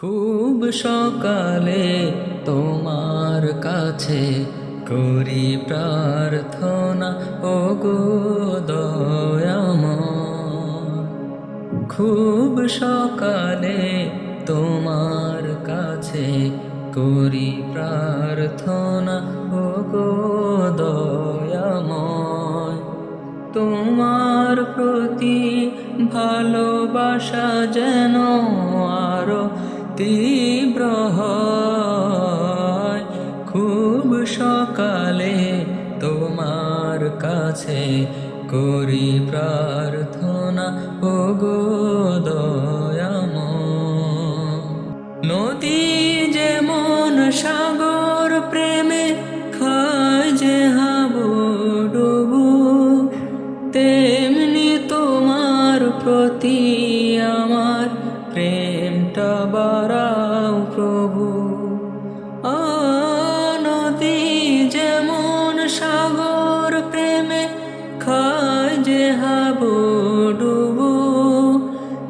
খুব সকালে তোমার কাছে করি প্রার্থনা ও গো দয়াময়। খুব সকালে তোমার কাছে করি প্রার্থনা ও গো দয়াময়, তোমার প্রতি ভালোবাসা যেন তীব্র খুব সকালে তোমার কাছে করি প্রার্থনা। ও গো দয়াময় নদী যেমন সাগর প্রেমে খায় যে হাবুডুবু তেমনি তোমার প্রতি আমার প্রেমটা বাড়াও প্রভু। নদী যেমন সাগর প্রেমে খায় যে হাবুডুবু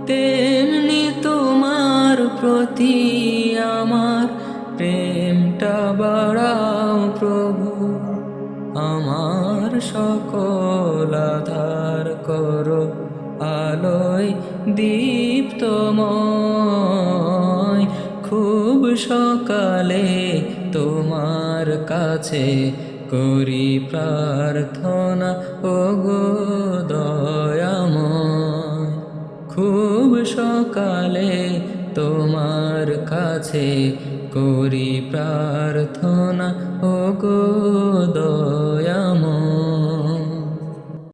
তেমনি তোমার প্রতি আমার প্রেমটা বাড়াও প্রভু। আমার সকল আধার করো, আলোয় দীপ্তময় সকালে তোমার কাছে করি প্রার্থনা। ও গো দয়াম খুব সকালে তোমার কাছে করি প্রার্থনা। ও গো